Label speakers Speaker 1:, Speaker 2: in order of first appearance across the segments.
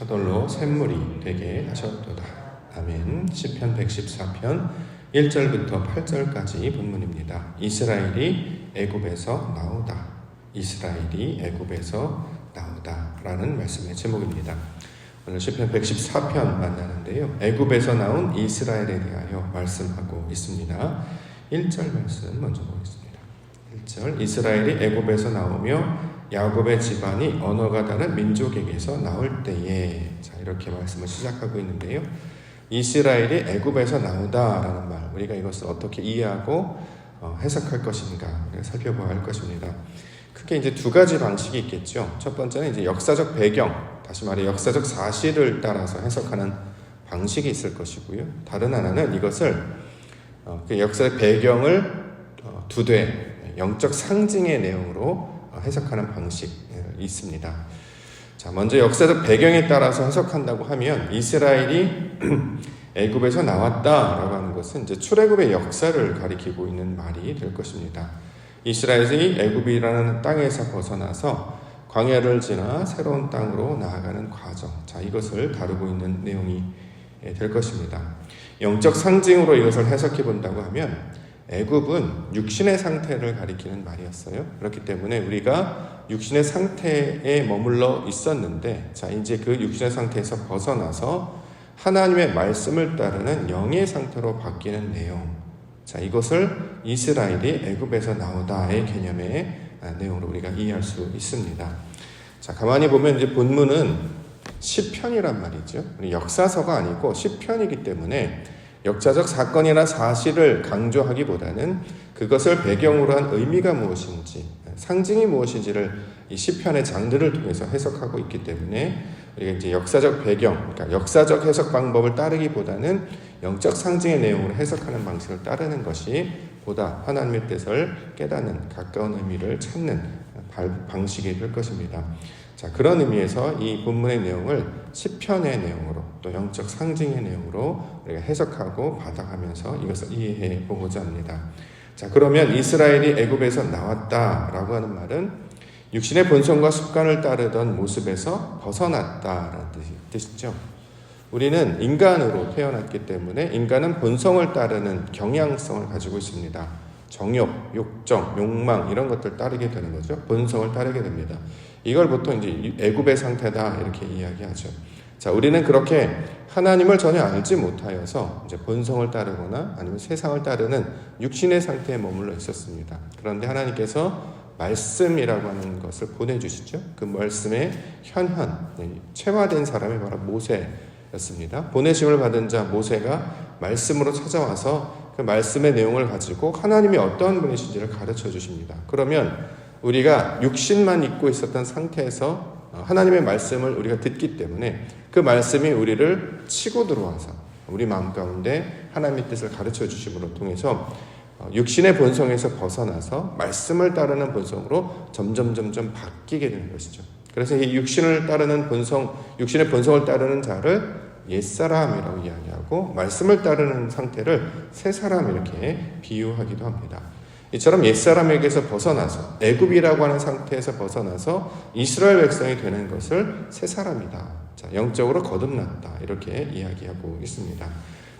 Speaker 1: 하돌로 샘물이 되게 하셨도다. 아멘. 시편 114편 1절부터 8절까지 본문입니다. 이스라엘이 애굽에서 나오다. 이스라엘이 애굽에서 나오다 라는 말씀의 제목입니다. 오늘 시편 114편 만나는데요. 애굽에서 나온 이스라엘에 대하여 말씀하고 있습니다. 1절 말씀 먼저 보겠습니다. 1절 이스라엘이 애굽에서 나오며 야곱의 집안이 언어가 다른 민족에게서 나올 때에 자 이렇게 말씀을 시작하고 있는데요. 이스라엘이 애굽에서 나오다라는 말 우리가 이것을 어떻게 이해하고 어, 해석할 것인가 살펴봐야 할 것입니다. 크게 이제 두 가지 방식이 있겠죠. 첫 번째는 이제 역사적 배경, 다시 말해 역사적 사실을 따라서 해석하는 방식이 있을 것이고요. 다른 하나는 이것을 어, 그 역사의 배경을 어, 두되 영적 상징의 내용으로 해석하는 방식이 있습니다. 자, 먼저 역사적 배경에 따라서 해석한다고 하면 이스라엘이 애굽에서 나왔다라고 하는 것은 이제 출애굽의 역사를 가리키고 있는 말이 될 것입니다. 이스라엘이 애굽이라는 땅에서 벗어나서 광야를 지나 새로운 땅으로 나아가는 과정. 자, 이것을 다루고 있는 내용이 될 것입니다. 영적 상징으로 이것을 해석해 본다고 하면 애굽은 육신의 상태를 가리키는 말이었어요. 그렇기 때문에 우리가 육신의 상태에 머물러 있었는데, 자, 이제 그 육신의 상태에서 벗어나서 하나님의 말씀을 따르는 영의 상태로 바뀌는 내용. 자, 이것을 이스라엘이 애굽에서 나오다의 개념의 내용으로 우리가 이해할 수 있습니다. 자, 가만히 보면 이제 본문은 시편이란 말이죠. 역사서가 아니고 시편이기 때문에 역사적 사건이나 사실을 강조하기보다는 그것을 배경으로 한 의미가 무엇인지, 상징이 무엇인지를 이 시편의 장르를 통해서 해석하고 있기 때문에 우리가 이제 역사적 배경, 그러니까 역사적 해석 방법을 따르기보다는 영적 상징의 내용으로 해석하는 방식을 따르는 것이 보다 하나님의 뜻을 깨닫는 가까운 의미를 찾는 방식이 될 것입니다. 자, 그런 의미에서 이 본문의 내용을 시편의 내용으로 또 영적 상징의 내용으로 우리가 해석하고 받아가면서 이것을 이해해 보고자 합니다. 자, 그러면 이스라엘이 애굽에서 나왔다라고 하는 말은 육신의 본성과 습관을 따르던 모습에서 벗어났다라는 뜻이죠. 우리는 인간으로 태어났기 때문에 인간은 본성을 따르는 경향성을 가지고 있습니다. 정욕, 욕정, 욕망 이런 것들 따르게 되는 거죠. 본성을 따르게 됩니다. 이걸 보통 이제 애굽의 상태다 이렇게 이야기하죠. 자, 우리는 그렇게 하나님을 전혀 알지 못하여서 이제 본성을 따르거나 아니면 세상을 따르는 육신의 상태에 머물러 있었습니다. 그런데 하나님께서 말씀이라고 하는 것을 보내주시죠. 그 말씀의 현현, 체화된 사람이 바로 모세였습니다. 보내심을 받은 자 모세가 말씀으로 찾아와서 그 말씀의 내용을 가지고 하나님이 어떤 분이신지를 가르쳐 주십니다. 그러면 우리가 육신만 입고 있었던 상태에서 하나님의 말씀을 우리가 듣기 때문에 그 말씀이 우리를 치고 들어와서 우리 마음 가운데 하나님의 뜻을 가르쳐 주심으로 통해서 육신의 본성에서 벗어나서 말씀을 따르는 본성으로 점점 점점 바뀌게 되는 것이죠. 그래서 이 육신을 따르는 본성, 육신의 본성을 따르는 자를 옛사람이라고 이야기하고 말씀을 따르는 상태를 새사람 이렇게 비유하기도 합니다. 이처럼 옛사람에게서 벗어나서 애굽이라고 하는 상태에서 벗어나서 이스라엘 백성이 되는 것을 새 사람이다. 자, 영적으로 거듭났다. 이렇게 이야기하고 있습니다.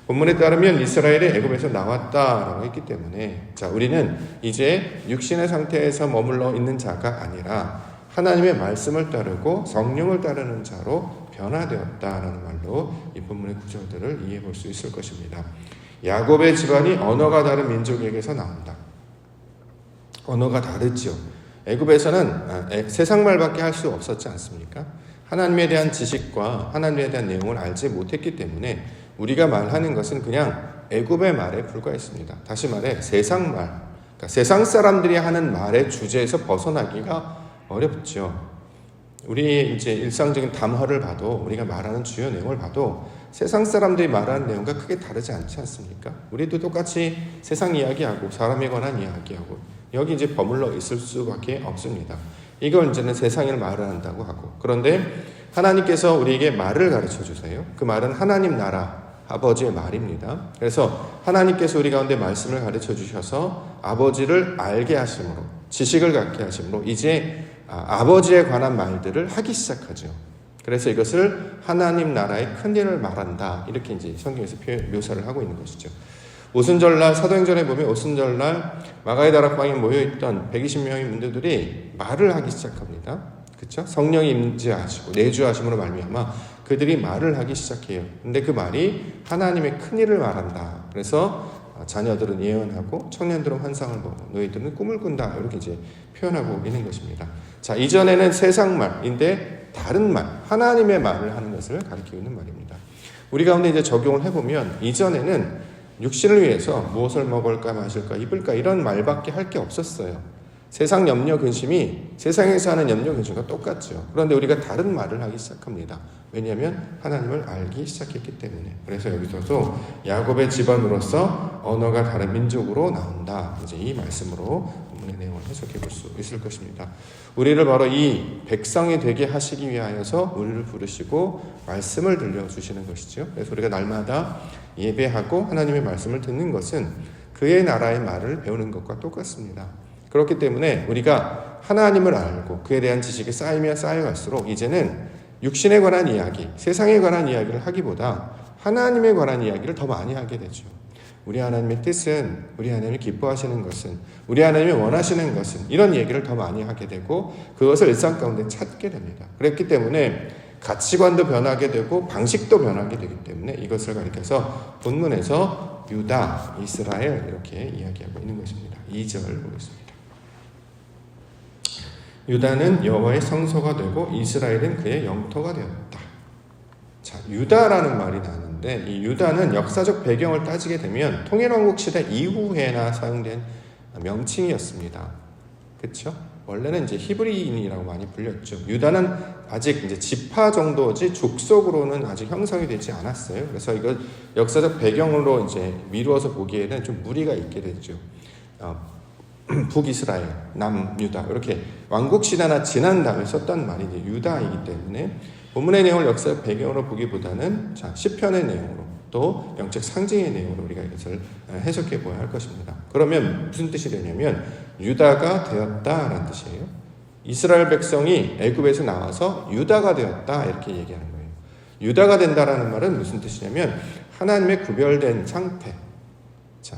Speaker 1: 본문에 따르면 이스라엘이 애굽에서 나왔다라고 했기 때문에 자, 우리는 이제 육신의 상태에서 머물러 있는 자가 아니라 하나님의 말씀을 따르고 성령을 따르는 자로 변화되었다라는 말로 이 본문의 구절들을 이해해 볼 수 있을 것입니다. 야곱의 집안이 언어가 다른 민족에게서 나온다. 언어가 다르지요. 애굽에서는 세상 말밖에 할 수 없었지 않습니까? 하나님에 대한 지식과 하나님에 대한 내용을 알지 못했기 때문에 우리가 말하는 것은 그냥 애굽의 말에 불과했습니다. 다시 말해 세상 말, 그러니까 세상 사람들이 하는 말의 주제에서 벗어나기가 어렵죠. 우리 이제 일상적인 담화를 봐도 우리가 말하는 주요 내용을 봐도 세상 사람들이 말하는 내용과 크게 다르지 않지 않습니까? 우리도 똑같이 세상 이야기하고 사람에 관한 이야기하고 여기 이제 버물러 있을 수밖에 없습니다. 이걸 이제는 세상을 말을 한다고 하고 그런데 하나님께서 우리에게 말을 가르쳐 주세요. 그 말은 하나님 나라 아버지의 말입니다. 그래서 하나님께서 우리 가운데 말씀을 가르쳐 주셔서 아버지를 알게 하심으로 지식을 갖게 하심으로 이제 아버지에 관한 말들을 하기 시작하죠. 그래서 이것을 하나님 나라의 큰 일을 말한다. 이렇게 이제 성경에서 묘사를 하고 있는 것이죠. 오순절날 사도행전에 보면 오순절날 마가의 다락방에 모여있던 120명의 문도들이 말을 하기 시작합니다. 그렇죠? 성령이 임재하시고 내주하심으로 말미암아 그들이 말을 하기 시작해요. 근데 그 말이 하나님의 큰 일을 말한다. 그래서 자녀들은 예언하고 청년들은 환상을 보고 너희들은 꿈을 꾼다. 이렇게 이제 표현하고 있는 것입니다. 자, 이전에는 세상 말인데 다른 말, 하나님의 말을 하는 것을 가리키고 있는 말입니다. 우리 가운데 이제 적용을 해보면 이전에는 육신을 위해서 무엇을 먹을까 마실까 입을까 이런 말밖에 할 게 없었어요. 세상 염려 근심이 세상에서 하는 염려 근심과 똑같죠. 그런데 우리가 다른 말을 하기 시작합니다. 왜냐하면 하나님을 알기 시작했기 때문에. 그래서 여기서도 야곱의 집안으로서 언어가 다른 민족으로 나온다. 이제 이 말씀으로 본문의 내용을 해석해 볼 수 있을 것입니다. 우리를 바로 이 백성이 되게 하시기 위하여서 우리를 부르시고 말씀을 들려주시는 것이죠. 그래서 우리가 날마다 예배하고 하나님의 말씀을 듣는 것은 그의 나라의 말을 배우는 것과 똑같습니다. 그렇기 때문에 우리가 하나님을 알고 그에 대한 지식이 쌓이면 쌓여갈수록 이제는 육신에 관한 이야기, 세상에 관한 이야기를 하기보다 하나님에 관한 이야기를 더 많이 하게 되죠. 우리 하나님의 뜻은, 우리 하나님이 기뻐하시는 것은, 우리 하나님이 원하시는 것은, 이런 얘기를 더 많이 하게 되고, 그것을 일상 가운데 찾게 됩니다. 그랬기 때문에 가치관도 변하게 되고, 방식도 변하게 되기 때문에 이것을 가리켜서 본문에서 유다, 이스라엘 이렇게 이야기하고 있는 것입니다. 2절 보겠습니다. 유다는 여호와의 성소가 되고 이스라엘은 그의 영토가 되었다. 자, 유다라는 말이 나는 데 이 유다는 역사적 배경을 따지게 되면 통일왕국 시대 이후에나 사용된 명칭이었습니다. 그렇죠? 원래는 이제 히브리인이라고 많이 불렸죠. 유다는 아직 이제 지파 정도지 족속으로는 아직 형성이 되지 않았어요. 그래서 이걸 역사적 배경으로 이제 미루어서 보기에는 좀 무리가 있게 됐죠. 어, 북이스라엘, 남유다 이렇게 왕국 시대나 지난 다음에 썼던 말이 이제 유다이기 때문에 본문의 내용을 역사 배경으로 보기보다는 자 시편의 내용으로 또 영적 상징의 내용으로 우리가 이것을 해석해 보아야 할 것입니다. 그러면 무슨 뜻이 되냐면 유다가 되었다라는 뜻이에요. 이스라엘 백성이 애굽에서 나와서 유다가 되었다 이렇게 얘기하는 거예요. 유다가 된다라는 말은 무슨 뜻이냐면 하나님의 구별된 상태. 자,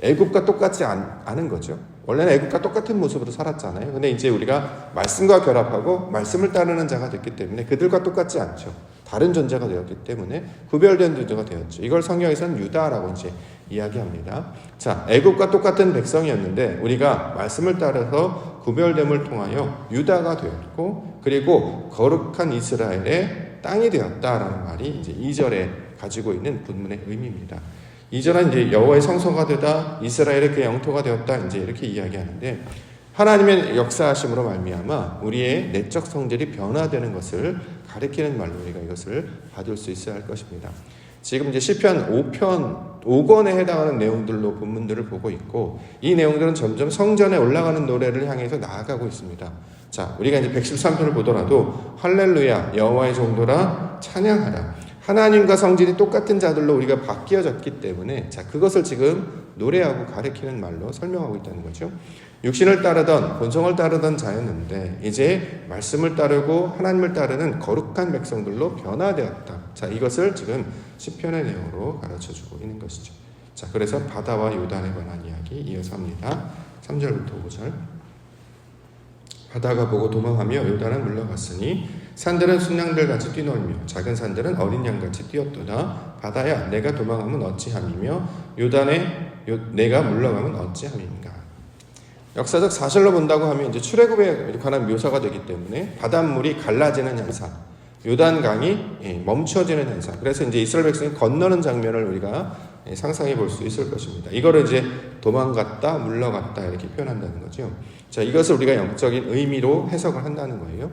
Speaker 1: 애굽과 똑같지 않, 않은 거죠. 원래는 애국과 똑같은 모습으로 살았잖아요. 근데 이제 우리가 말씀과 결합하고 말씀을 따르는 자가 됐기 때문에 그들과 똑같지 않죠. 다른 존재가 되었기 때문에 구별된 존재가 되었죠. 이걸 성경에서는 유다라고 이제 이야기합니다. 자, 애국과 똑같은 백성이었는데 우리가 말씀을 따라서 구별됨을 통하여 유다가 되었고 그리고 거룩한 이스라엘의 땅이 되었다라는 말이 이제 2절에 가지고 있는 본문의 의미입니다. 이전은 이제 여호와의 성소가 되다 이스라엘의 그 영토가 되었다 이제 이렇게 이야기하는데 하나님의 역사하심으로 말미암아 우리의 내적 성질이 변화되는 것을 가리키는 말로 우리가 이것을 받을 수 있어야 할 것입니다. 지금 이제 시편 5편 5권에 해당하는 내용들로 본문들을 보고 있고 이 내용들은 점점 성전에 올라가는 노래를 향해서 나아가고 있습니다. 자, 우리가 이제 113편을 보더라도 할렐루야 여호와의 정도라 찬양하라 하나님과 성질이 똑같은 자들로 우리가 바뀌어졌기 때문에 자 그것을 지금 노래하고 가리키는 말로 설명하고 있다는 거죠. 육신을 따르던 본성을 따르던 자였는데 이제 말씀을 따르고 하나님을 따르는 거룩한 백성들로 변화되었다. 자 이것을 지금 시편의 내용으로 가르쳐 주고 있는 것이죠. 자 그래서 바다와 요단에 관한 이야기 이어서 합니다. 3절부터 5절. 바다가 보고 도망하며 요단은 물러갔으니 산들은 순양들 같이 뛰놀며 작은 산들은 어린 양 같이 뛰었도다. 바다야 내가 도망하면 어찌함이며 요단에 요, 내가 물러가면 어찌함인가? 역사적 사실로 본다고 하면 이제 출애굽에 관한 묘사가 되기 때문에 바닷물이 갈라지는 현상 요단강이 예, 멈춰지는 현상. 그래서 이제 이스라엘 백성이 건너는 장면을 우리가 예, 상상해 볼 수 있을 것입니다. 이거를 이제 도망갔다, 물러갔다 이렇게 표현한다는 거죠. 자, 이것을 우리가 영적인 의미로 해석을 한다는 거예요.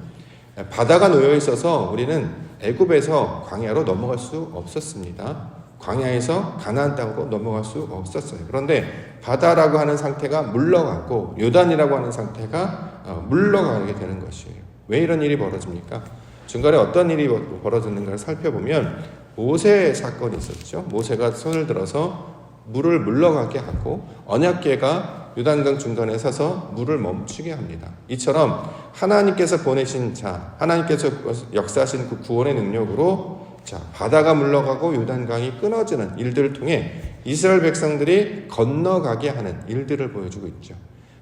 Speaker 1: 바다가 놓여 있어서 우리는 애굽에서 광야로 넘어갈 수 없었습니다. 광야에서 가나안 땅으로 넘어갈 수 없었어요. 그런데 바다라고 하는 상태가 물러가고 요단이라고 하는 상태가 어, 물러가게 되는 것이에요. 왜 이런 일이 벌어집니까? 중간에 어떤 일이 벌어졌는가를 살펴보면 모세 사건이 있었죠. 모세가 손을 들어서 물을 물러가게 하고 언약궤가 요단강 중간에 서서 물을 멈추게 합니다. 이처럼 하나님께서 보내신 자, 하나님께서 역사하신 그 구원의 능력으로 자, 바다가 물러가고 요단강이 끊어지는 일들을 통해 이스라엘 백성들이 건너가게 하는 일들을 보여주고 있죠.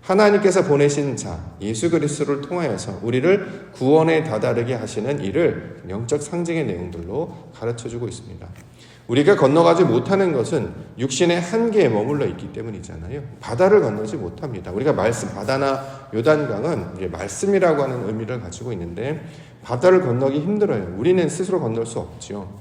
Speaker 1: 하나님께서 보내신 자 예수 그리스도를 통하여서 우리를 구원에 다다르게 하시는 일을 영적 상징의 내용들로 가르쳐 주고 있습니다. 우리가 건너가지 못하는 것은 육신의 한계에 머물러 있기 때문이잖아요. 바다를 건너지 못합니다. 우리가 말씀 바다나 요단강은 말씀이라고 하는 의미를 가지고 있는데 바다를 건너기 힘들어요. 우리는 스스로 건널 수 없죠.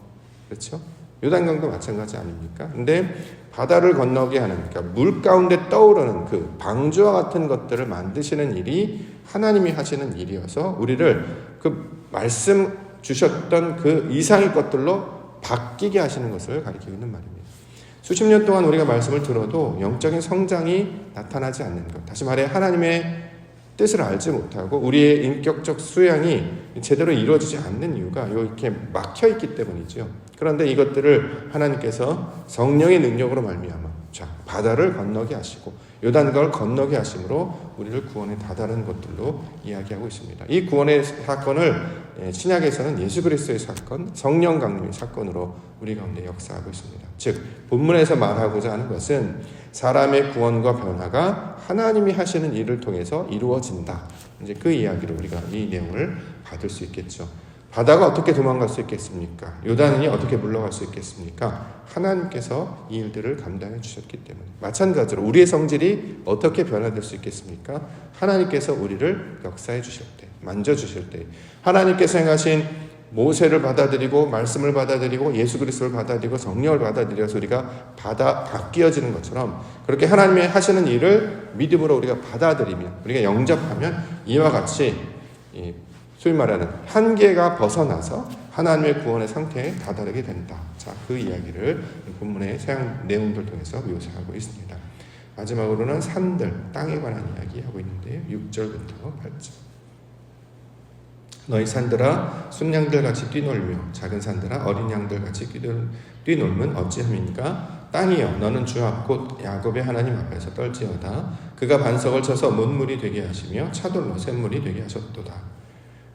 Speaker 1: 그렇죠? 요단강도 마찬가지 아닙니까? 근데 바다를 건너게 하는 그러니까 물 가운데 떠오르는 그 방주와 같은 것들을 만드시는 일이 하나님이 하시는 일이어서 우리를 그 말씀 주셨던 그 이상의 것들로 바뀌게 하시는 것을 가리키고 있는 말입니다. 수십 년 동안 우리가 말씀을 들어도 영적인 성장이 나타나지 않는 것. 다시 말해 하나님의 뜻을 알지 못하고 우리의 인격적 수양이 제대로 이루어지지 않는 이유가 이렇게 막혀 있기 때문이죠. 그런데 이것들을 하나님께서 성령의 능력으로 말미암아 자 바다를 건너게 하시고 요단강을 건너게 하심으로 우리를 구원에 다다른 것들로 이야기하고 있습니다. 이 구원의 사건을 예, 신약에서는 예수 그리스도의 사건, 성령 강림의 사건으로 우리 가운데 역사하고 있습니다. 즉 본문에서 말하고자 하는 것은 사람의 구원과 변화가 하나님이 하시는 일을 통해서 이루어진다. 이제 그 이야기를 우리가 이 내용을 받을 수 있겠죠. 바다가 어떻게 도망갈 수 있겠습니까? 요단이 어떻게 물러갈 수 있겠습니까? 하나님께서 이 일들을 감당해 주셨기 때문에 마찬가지로 우리의 성질이 어떻게 변화될 수 있겠습니까? 하나님께서 우리를 역사해 주실 때, 만져 주실 때, 하나님께서 행하신 모세를 받아들이고 말씀을 받아들이고 예수 그리스도를 받아들이고 성령을 받아들여서 우리가 받아 바뀌어지는 것처럼 그렇게 하나님의 하시는 일을 믿음으로 우리가 받아들이면 우리가 영접하면 이와 같이 소위 말하는 한계가 벗어나서 하나님의 구원의 상태에 다다르게 된다. 자, 그 이야기를 본문의 사용 내용들 통해서 묘사하고 있습니다. 마지막으로는 산들, 땅에 관한 이야기 하고 있는데요. 6절부터 8절. 너희 산들아 순양들 같이 뛰놀며 작은 산들아 어린 양들 같이 뛰놀면 어찌함입니까? 땅이여 너는 주 앞 곧 야곱의 하나님 앞에서 떨지어다 그가 반석을 쳐서 문물이 되게 하시며 차돌로 샘물이 되게 하셨도다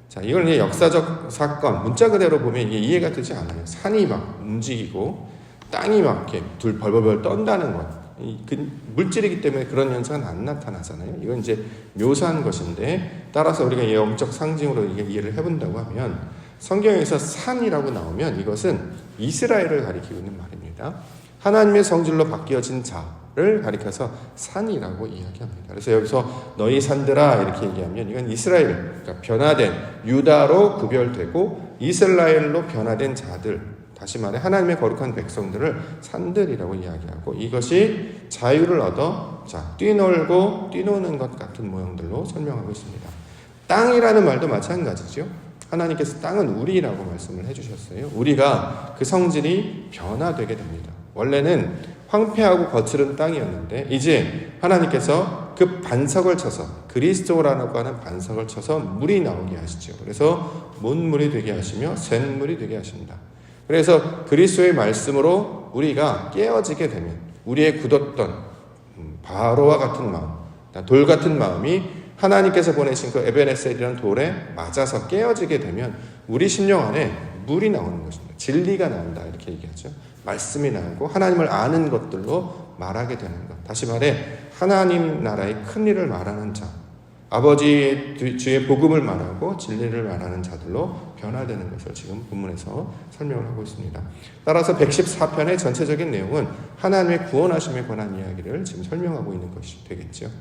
Speaker 1: 자, 이걸 이제 역사적 사건, 문자 그대로 보면 이게 이해가 되지 않아요. 산이 막 움직이고 땅이 막 이렇게 둘 벌벌벌 떤다는 것. 그 물질이기 때문에 그런 현상은 안 나타나잖아요. 이건 이제 묘사한 것인데 따라서 우리가 영적 상징으로 이해를 해본다고 하면 성경에서 산이라고 나오면 이것은 이스라엘을 가리키고 있는 말입니다. 하나님의 성질로 바뀌어진 자, 를 가리켜서 산이라고 이야기합니다. 그래서 여기서 너희 산들아 이렇게 얘기하면 이건 이스라엘, 그러니까 변화된 유다로 구별되고 이스라엘로 변화된 자들, 다시 말해 하나님의 거룩한 백성들을 산들이라고 이야기하고 이것이 자유를 얻어 자 뛰놀고 뛰노는 것 같은 모형들로 설명하고 있습니다. 땅이라는 말도 마찬가지죠. 하나님께서 땅은 우리라고 말씀을 해주셨어요. 우리가 그 성질이 변화되게 됩니다. 원래는 황폐하고 거칠은 땅이었는데 이제 하나님께서 그 반석을 쳐서 그리스도라고 하는 반석을 쳐서 물이 나오게 하시죠. 그래서 문물이 되게 하시며 샘물이 되게 하신다. 그래서 그리스도의 말씀으로 우리가 깨어지게 되면 우리의 굳었던 음, 바로와 같은 마음, 돌 같은 마음이 하나님께서 보내신 그 에베네셀이라는 돌에 맞아서 깨어지게 되면 우리 심령 안에 물이 나오는 것입니다. 진리가 나온다 이렇게 얘기하죠. 말씀이 나오고 하나님을 아는 것들로 말하게 되는 것. 다시 말해 하나님 나라의 큰 일을 말하는 자. 아버지 주의 복음을 말하고 진리를 말하는 자들로 변화되는 것을 지금 본문에서 설명을 하고 있습니다. 따라서 114편의 전체적인 내용은 하나님의 구원하심에 관한 이야기를 지금 설명하고 있는 것이 되겠죠.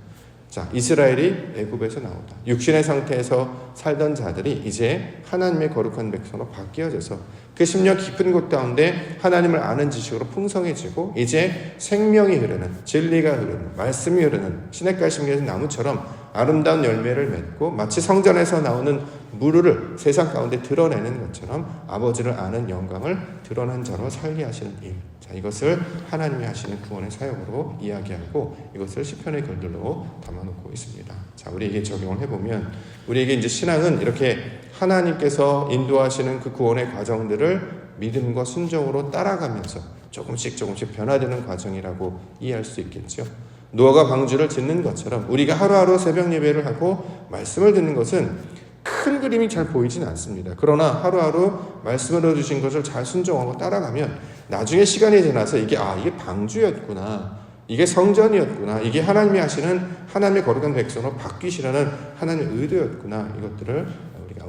Speaker 1: 자, 이스라엘이 애굽에서 나온다. 육신의 상태에서 살던 자들이 이제 하나님의 거룩한 백성으로 바뀌어져서 그 심령 깊은 곳 가운데 하나님을 아는 지식으로 풍성해지고 이제 생명이 흐르는 진리가 흐르는 말씀이 흐르는 시냇가 심겨진 나무처럼 아름다운 열매를 맺고 마치 성전에서 나오는 물을 세상 가운데 드러내는 것처럼 아버지를 아는 영광을 드러난 자로 살게 하시는 일. 자, 이것을 하나님이 하시는 구원의 사역으로 이야기하고 이것을 시편의 글들로 담아놓고 있습니다. 자, 우리에게 적용을 해보면 우리에게 이제 신앙은 이렇게 하나님께서 인도하시는 그 구원의 과정들을 믿음과 순종으로 따라가면서 조금씩 조금씩 변화되는 과정이라고 이해할 수 있겠죠. 노아가 방주를 짓는 것처럼 우리가 하루하루 새벽 예배를 하고 말씀을 듣는 것은 큰 그림이 잘 보이진 않습니다. 그러나 하루하루 말씀을 주신 것을 잘 순종하고 따라가면 나중에 시간이 지나서 이게 아 이게 방주였구나. 이게 성전이었구나. 이게 하나님이 하시는 하나님의 거룩한 백성으로 바뀌시라는 하나님의 의도였구나. 이것들을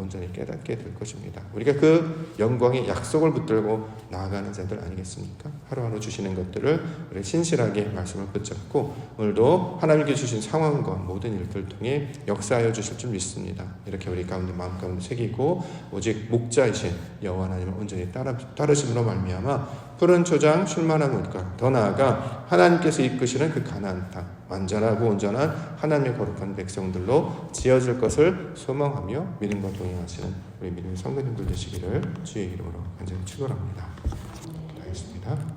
Speaker 1: 온전히 깨닫게 될 것입니다. 우리가 그 영광의 약속을 붙들고 나아가는 자들 아니겠습니까? 하루하루 주시는 것들을 우리 신실하게 말씀을 붙잡고 오늘도 하나님께 주신 상황과 모든 일들 통해 역사하여 주실 줄 믿습니다. 이렇게 우리 가운데 마음 가운데 새기고 오직 목자이신 여호와 하나님을 온전히 따라 따르심으로 말미암아 푸른 초장 충만한 물가 더 나아가 하나님께서 이끄시는 그 가나안 땅 완전하고 온전한 하나님의 거룩한 백성들로 지어질 것을 소망하며 믿음과 동행하시는 우리 믿음의 성도님들 되시기를 주의 이름으로 간절히 축원합니다. 기도하겠습니다.